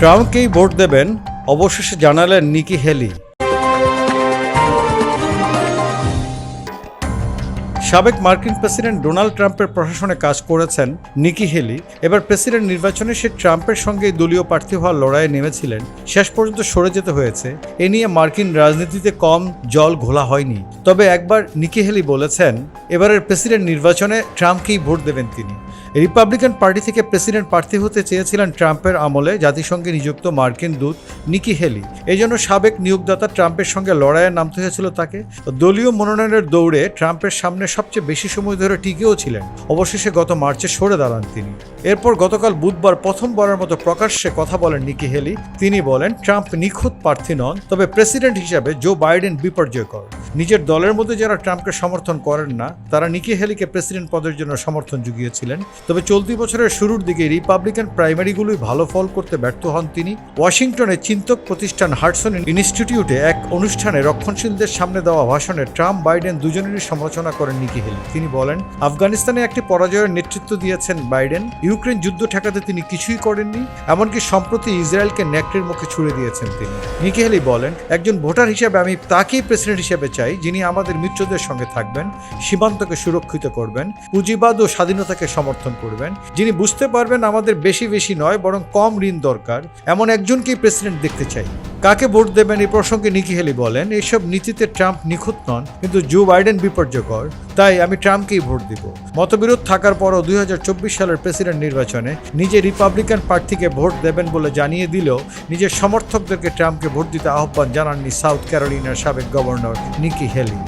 ট্রাম্পকেই vote দেবেন অবশেষে জানালেন নিকি হেলি। সাবেক মার্কিন প্রেসিডেন্ট ডোনাল্ড ট্রাম্পের প্রশাসনে কাজ করেছেন নিকি হেলি। এবার প্রেসিডেন্ট নির্বাচনে সে ট্রাম্পের সঙ্গে দলীয় প্রার্থী হওয়ার লড়াইয়ে নেমেছিলেন। শেষ পর্যন্ত সরে যেতে হয়েছে। এ নিয়ে মার্কিন রাজনীতিতে কম জল ঘোলা হয়নি। তবে একবার নিকি হেলি বলেছেন, এবারের প্রেসিডেন্ট নির্বাচনে ট্রাম্পকেই ভোট দেবেন তিনি। রিপাবলিকান পার্টি থেকে প্রেসিডেন্ট প্রার্থী হতে চেয়েছিলেন ট্রাম্পের আমলে জাতিসংঘে নিযুক্ত মার্কিন দূত নিকি হেলি। এই জন্য সাবেক নিয়োগদাতা ট্রাম্পের সঙ্গে লড়াইয়ে নামতে হয়েছিল তাকে। দলীয় মনোনয়নের দৌড়ে ট্রাম্পের সামনে সবচেয়ে বেশি সময় ধরে টিকেও ছিলেন। অবশেষে গত মার্চে সরে দাঁড়ান তিনি। এরপর গতকাল বুধবার প্রথমবারের মতো প্রকাশ্যে কথা বলেন নিকি হেলি। তিনি বলেন, ট্রাম্প নিখুঁত প্রার্থী নন, তবে প্রেসিডেন্ট হিসাবে জো বাইডেন বিপর্যয়কর। নিজের দলের মধ্যে যারা ট্রাম্পকে সমর্থন করেন না, তারা নিকি হেলিকে প্রেসিডেন্ট পদের জন্য সমর্থন জুগিয়েছিলেন তবে চলতি বছরের শুরুর দিকে রিপাবলিকান প্রাইমারিগুলোই ভালো ফল করতে ব্যর্থ হন তিনি। ওয়াশিংটনে চিন্তক প্রতিষ্ঠান হার্টসন ইনস্টিটিউটে এক অনুষ্ঠানে রক্ষণশীলদের সামনে দেওয়া ভাষণে ট্রাম্প, বাইডেন দুজনেরই সমালোচনা করেন নিকি হেলি। তিনি বলেন, আফগানিস্তানে একটি পরাজয়ের নেতৃত্ব দিয়েছেন বাইডেন। ইউক্রেন যুদ্ধ ঠেকাতে তিনি কিছুই করেননি, এমনকি সম্প্রতি ইসরায়েলকে নেকড়ের মুখে ছুড়ে দিয়েছেন তিনি। নিকি হেলি বলেন, একজন ভোটার হিসেবে আমি তাকেই প্রেসিডেন্ট হিসেবে চাই যিনি আমাদের মিত্রদের সঙ্গে থাকবেন, সীমান্তকে সুরক্ষিত করবেন, পুঁজিবাদ ও স্বাধীনতাকে সমর্থন করবেন। যিনি বুঝতে পারবেন আমাদের বেশি বেশি নয়, বরং কম ঋণ দরকার। এমন একজনকেই প্রেসিডেন্ট দেখতে চাই। কাকে ভোট দেবেন এই প্রসঙ্গে নিকি হেলি বলেন এইসব নীতিতে ট্রাম্প নিখুঁত নন, কিন্তু জো বাইডেন বিপর্যকর তাই আমি ট্রাম্পকেই ভোট দিব। মতবিরোধ থাকার পরও দুই হাজার চব্বিশ সালের প্রেসিডেন্ট নির্বাচনে নিজে রিপাবলিকান প্রার্থীকে ভোট দেবেন বলে জানিয়ে দিলেও নিজের সমর্থকদেরকে ট্রাম্পকে ভোট দিতে আহ্বান জানাননি সাউথ ক্যারোলিনার সাবেক গভর্নর নিকি হেলি।